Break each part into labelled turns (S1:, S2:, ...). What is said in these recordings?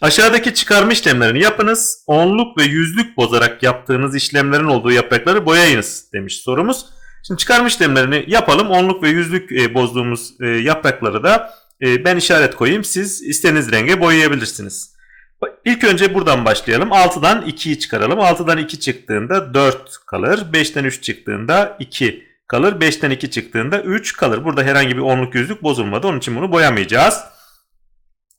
S1: Aşağıdaki çıkarma işlemlerini yapınız. Onluk ve yüzlük bozarak yaptığınız işlemlerin olduğu yaprakları boyayınız demiş sorumuz. Şimdi çıkarma işlemlerini yapalım. Onluk ve yüzlük e, bozduğumuz e, yaprakları da e, ben işaret koyayım. Siz istediğiniz renge boyayabilirsiniz. İlk önce buradan başlayalım. 6'dan 2'yi çıkaralım. 6'dan 2 çıktığında 4 kalır. 5'ten 3 çıktığında 2 kalır. 5'ten 2 çıktığında 3 kalır. Burada herhangi bir onluk yüzlük bozulmadı. Onun için bunu boyamayacağız.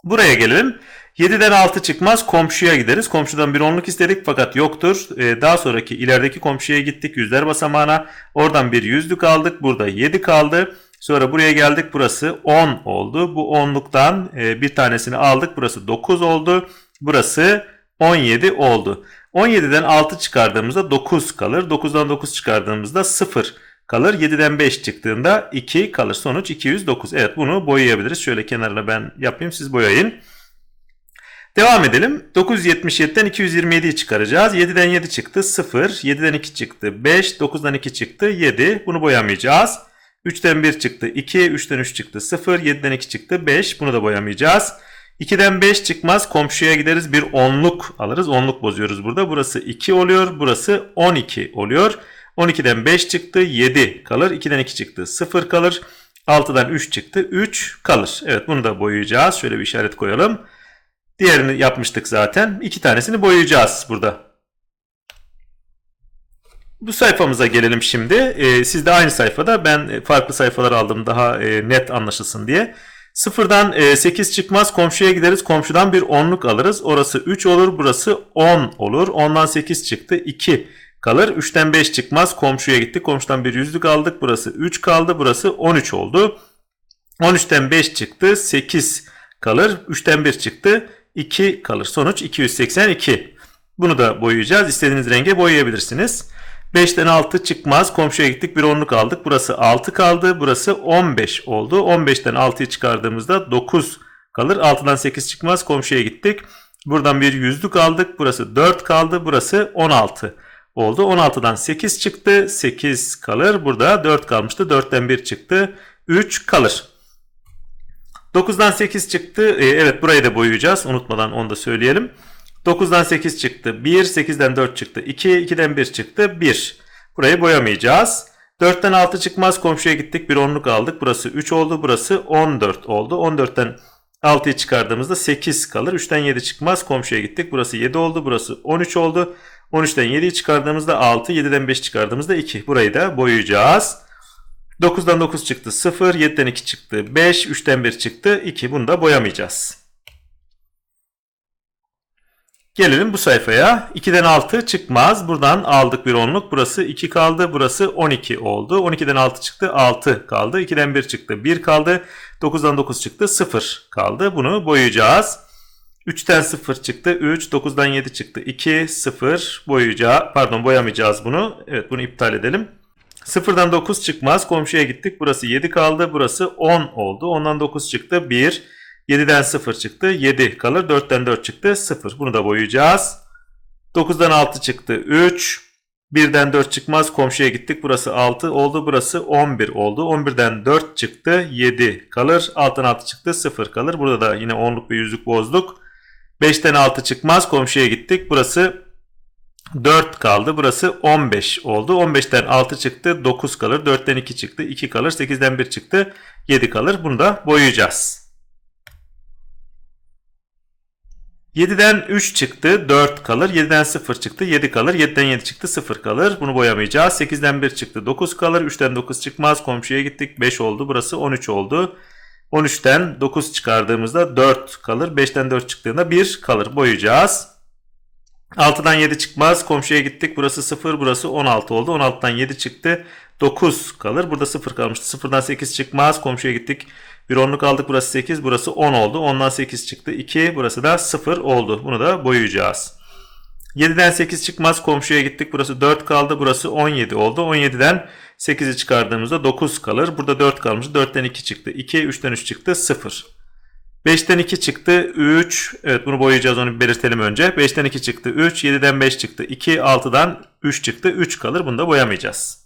S1: Buraya gelelim. 7'den 6 çıkmaz komşuya gideriz. Komşudan bir onluk istedik fakat yoktur. Ee, daha sonraki ilerideki komşuya gittik yüzler basamağına. Oradan bir yüzlük aldık. Burada 7 kaldı. Sonra buraya geldik. Burası 10 oldu. Bu onluktan e, bir tanesini aldık. Burası 9 oldu. Burası 17 oldu. 17'den 6 çıkardığımızda 9 kalır. 9'dan 9 çıkardığımızda 0 kalır. 7'den 5 çıktığında 2 kalır. Sonuç 209. Evet bunu boyayabiliriz. Şöyle kenarına ben yapayım siz boyayın. Devam edelim. 977'den 227'yi çıkaracağız. 7'den 7 çıktı 0. 7'den 2 çıktı 5. 9'dan 2 çıktı 7. Bunu boyamayacağız. 3'ten 1 çıktı 2. 3'ten 3 çıktı 0. 7'den 2 çıktı 5. Bunu da boyamayacağız. 2'den 5 çıkmaz. Komşuya gideriz bir onluk alırız. Onluk bozuyoruz burada. Burası 2 oluyor. Burası 12 oluyor. 12'den 5 çıktı 7 kalır. 2'den 2 çıktı 0 kalır. 6'dan 3 çıktı 3 kalır. Evet bunu da boyayacağız. Şöyle bir işaret koyalım. Diğerini yapmıştık zaten. İki tanesini boyayacağız burada. Bu sayfamıza gelelim şimdi. Ee, siz de aynı sayfada ben farklı sayfalar aldım daha e, net anlaşılsın diye. Sıfırdan e, 8 çıkmaz komşuya gideriz. Komşudan bir onluk alırız. Orası 3 olur burası 10 olur. 10'dan 8 çıktı 2 kalır. 3'ten 5 çıkmaz komşuya gittik. Komşudan bir yüzlük aldık. Burası 3 kaldı. Burası 13 oldu. 13'ten 5 çıktı 8 kalır. 3'ten 1 çıktı 2 kalır. Sonuç 282. Bunu da boyayacağız. İstediğiniz renge boyayabilirsiniz. 5'ten 6 çıkmaz. Komşuya gittik bir onluk aldık. Burası 6 kaldı. Burası 15 oldu. 15'ten 6'yı çıkardığımızda 9 kalır. 6'dan 8 çıkmaz. Komşuya gittik. Buradan bir yüzlük aldık. Burası 4 kaldı. Burası 16 oldu. 16'dan 8 çıktı. 8 kalır. Burada 4 kalmıştı. 4'ten 1 çıktı. 3 kalır. 9'dan 8 çıktı. Ee, evet burayı da boyayacağız. Unutmadan onu da söyleyelim. 9'dan 8 çıktı. 1. 8'den 4 çıktı. 2. 2'den 1 çıktı. 1. Burayı boyamayacağız. 4'ten 6 çıkmaz. Komşuya gittik. Bir onluk aldık. Burası 3 oldu. Burası 14 oldu. 14'ten 6'yı çıkardığımızda 8 kalır. 3'ten 7 çıkmaz. Komşuya gittik. Burası 7 oldu. Burası 13 oldu. 13'ten 7'yi çıkardığımızda 6. 7'den 5 çıkardığımızda 2. Burayı da boyayacağız. 9'dan 9 çıktı 0, 7'den 2 çıktı 5, 3'ten 1 çıktı 2. Bunu da boyamayacağız. Gelelim bu sayfaya. 2'den 6 çıkmaz. Buradan aldık bir onluk. Burası 2 kaldı. Burası 12 oldu. 12'den 6 çıktı. 6 kaldı. 2'den 1 çıktı. 1 kaldı. 9'dan 9 çıktı. 0 kaldı. Bunu boyayacağız. 3'ten 0 çıktı. 3. 9'dan 7 çıktı. 2. 0. Boyayacağız. Pardon boyamayacağız bunu. Evet bunu iptal edelim. 0'dan 9 çıkmaz. Komşuya gittik. Burası 7 kaldı. Burası 10 oldu. 10'dan 9 çıktı. 1. 7'den 0 çıktı. 7 kalır. 4'ten 4 çıktı. 0. Bunu da boyayacağız. 9'dan 6 çıktı. 3. 1'den 4 çıkmaz. Komşuya gittik. Burası 6 oldu. Burası 11 oldu. 11'den 4 çıktı. 7 kalır. 6'dan 6 çıktı. 0 kalır. Burada da yine onluk bir yüzlük bozduk. 5'ten 6 çıkmaz. Komşuya gittik. Burası 4 kaldı. Burası 15 oldu. 15'ten 6 çıktı. 9 kalır. 4'ten 2 çıktı. 2 kalır. 8'den 1 çıktı. 7 kalır. Bunu da boyayacağız. 7'den 3 çıktı. 4 kalır. 7'den 0 çıktı. 7 kalır. 7'den 7 çıktı. 0 kalır. Bunu boyamayacağız. 8'den 1 çıktı. 9 kalır. 3'ten 9 çıkmaz. Komşuya gittik. 5 oldu. Burası 13 oldu. 13'ten 9 çıkardığımızda 4 kalır. 5'ten 4 çıktığında 1 kalır. Boyayacağız. 6'dan 7 çıkmaz. Komşuya gittik. Burası 0. Burası 16 oldu. 16'dan 7 çıktı. 9 kalır. Burada 0 kalmıştı. 0'dan 8 çıkmaz. Komşuya gittik. Bir onluk aldık. Burası 8. Burası 10 oldu. 10'dan 8 çıktı. 2. Burası da 0 oldu. Bunu da boyayacağız. 7'den 8 çıkmaz. Komşuya gittik. Burası 4 kaldı. Burası 17 oldu. 17'den 8'i çıkardığımızda 9 kalır. Burada 4 kalmış. 4'ten 2 çıktı. 2. 3'ten 3 çıktı. 0. 5'ten 2 çıktı 3. Evet bunu boyayacağız onu belirtelim önce. 5'ten 2 çıktı 3. 7'den 5 çıktı 2. 6'dan 3 çıktı 3 kalır. Bunu da boyamayacağız.